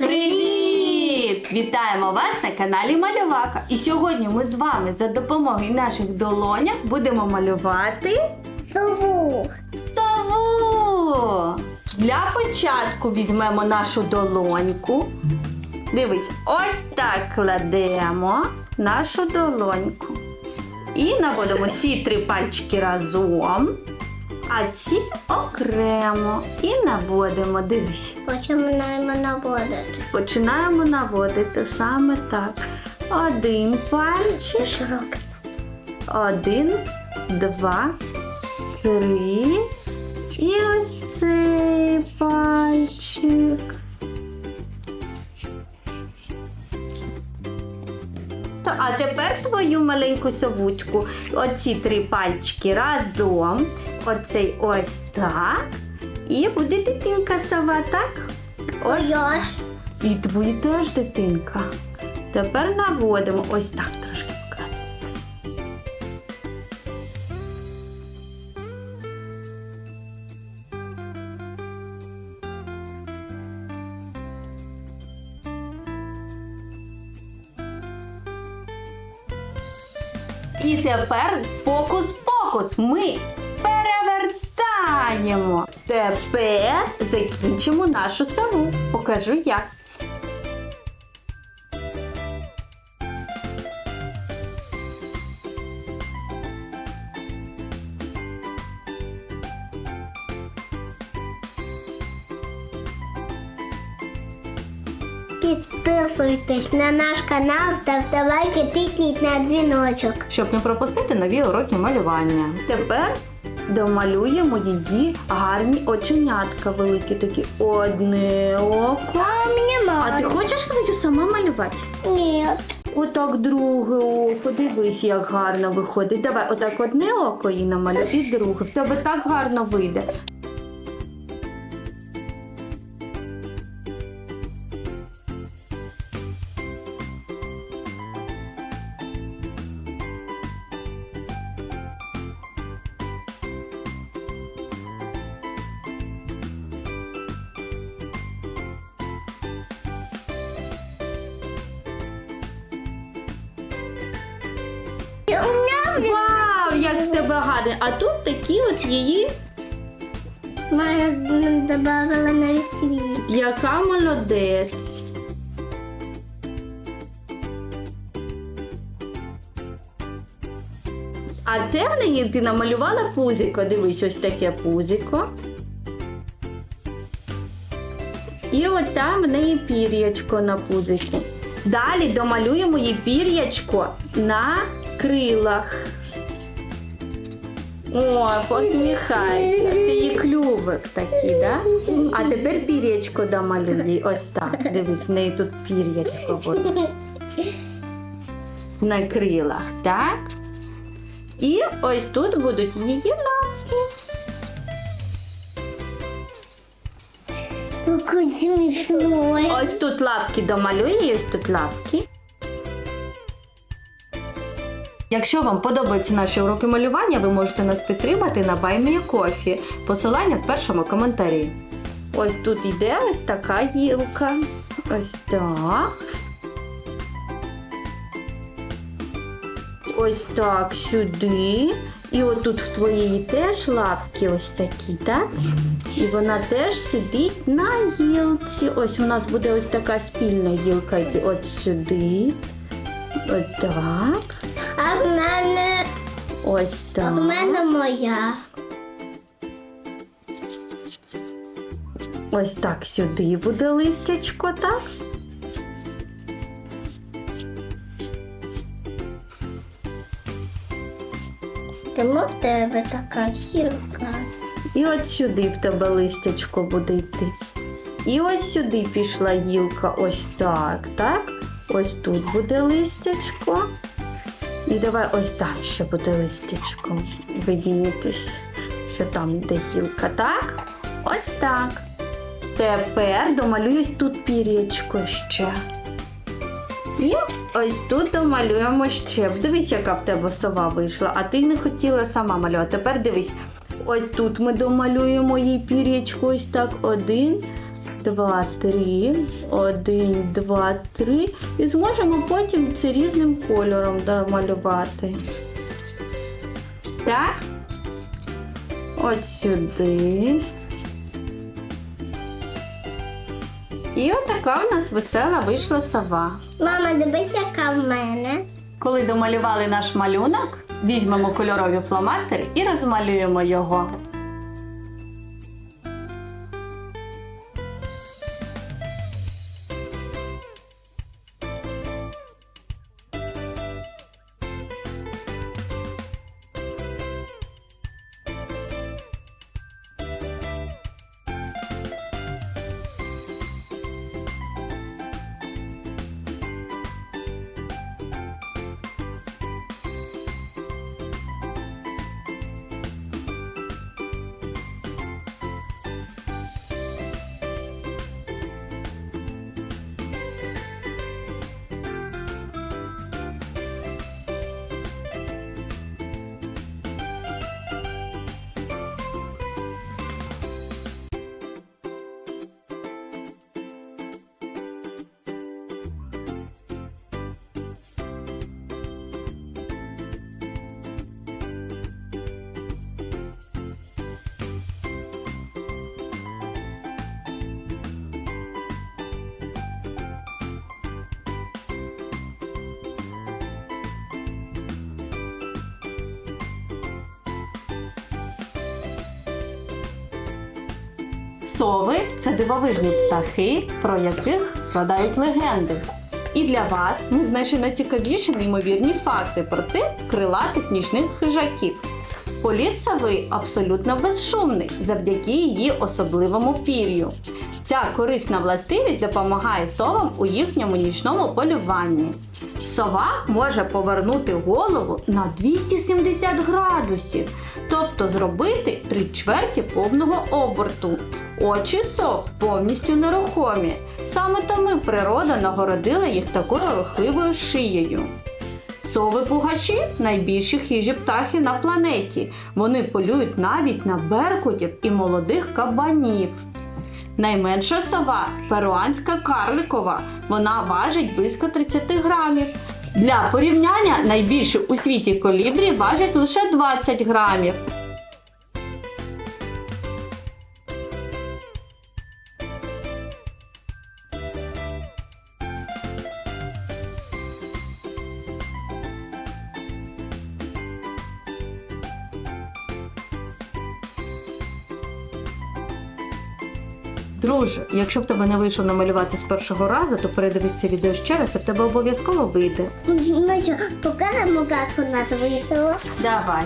Привіт! Вітаємо вас на каналі Малювака. І сьогодні ми з вами за допомогою наших долоняк будемо малювати Сову. сову. Для початку візьмемо нашу долоньку. Дивись, ось так кладемо нашу долоньку. І наводимо ці три пальчики разом, а ці окремо. І наводимо. Дивись. Починаємо наводити. Починаємо наводити саме так. Один пальчик, Широкий. один, два, три. І ось цей пальчик. А тепер твою маленьку совучку. Оці три пальчики разом. Оцей ось так. І буде дитинка сова, так? Ось Я і твої теж дитинка. Тепер наводимо ось так трошки вкладемо. І тепер фокус-покус. Ми перевертаємо. Тепер закінчимо нашу сову. Покажу як. Підписуйтесь на наш канал, ставте лайки, тисніть на дзвіночок. щоб не пропустити нові уроки малювання. Тепер домалюємо її гарні оченятка великі такі. Одне око. А мені А ти хочеш свою сама малювати? Ні. Отак друге око. Дивись, як гарно виходить. Давай, отак одне око і намалюй, і друге. В тебе так гарно вийде. Вау, як в тебе гарно! А тут такі от її, мене додавала навіть світ. яка молодець. А це в неї ти намалювала пузико. Дивись, ось таке пузико. І от там в неї пір'ячко на пузику. Далі домалюємо їй пір'ячко на крилах. О, посміхається. Це її клювик такий, да? А тепер пір'ячко домалюй. Ось так. Дивись, в неї тут пір'ячко буде на крилах, так? І ось тут будуть її лапки. Який смішний. Ось тут лапки домалює, і ось тут лапки. Якщо вам подобаються наші уроки малювання, ви можете нас підтримати на BuyMeACoffee. Посилання в першому коментарі. Ось тут йде ось така гілка. Ось так. Ось так сюди. І отут в твоєї теж лапки ось такі, так? І вона теж сидить на гілці. Ось у нас буде ось така спільна гілка йти от сюди. От так. А в мене, Ось а так. в мене моя. Ось так сюди буде листячко, так? Тому в тебе така гілка. І от сюди в тебе листячко буде йти. І ось сюди пішла гілка, ось так, так? Ось тут буде листячко. І давай ось там ще буде листячко. Видінітись, що там йде гілка, так? Ось так. Тепер домалююсь тут пір'ячко ще. І ось тут домалюємо ще. Дивись, яка в тебе сова вийшла, а ти не хотіла сама малювати. Тепер дивись, ось тут ми домалюємо їй пір'ячко, ось так один, два, три. Один, два, три. І зможемо потім це різним кольором домалювати. Так. От сюди. І отака у нас весела вийшла сова. Мама, дивись, яка в мене. Коли домалювали наш малюнок, візьмемо кольорові фломастери і розмалюємо його. Сови це дивовижні птахи, про яких складають легенди. І для вас ми знайшли найцікавіші неймовірні факти про цих крилатих нічних хижаків. Політ сови абсолютно безшумний завдяки її особливому пір'ю. Ця корисна властивість допомагає совам у їхньому нічному полюванні. Сова може повернути голову на 270 градусів, тобто зробити три чверті повного оберту. Очі сов повністю нерухомі. Саме тому природа нагородила їх такою рухливою шиєю. Сови пугачі найбільші хижі птахи на планеті. Вони полюють навіть на беркутів і молодих кабанів. Найменша сова перуанська карликова. Вона важить близько 30 грамів. Для порівняння найбільші у світі колібрі важать лише 20 грамів. Друже, якщо б тебе не вийшло намалювати з першого разу, то передивись це відео ще раз, і в тебе обов'язково вийде. Ми що, покажемо, як у нас вийшло. Давай.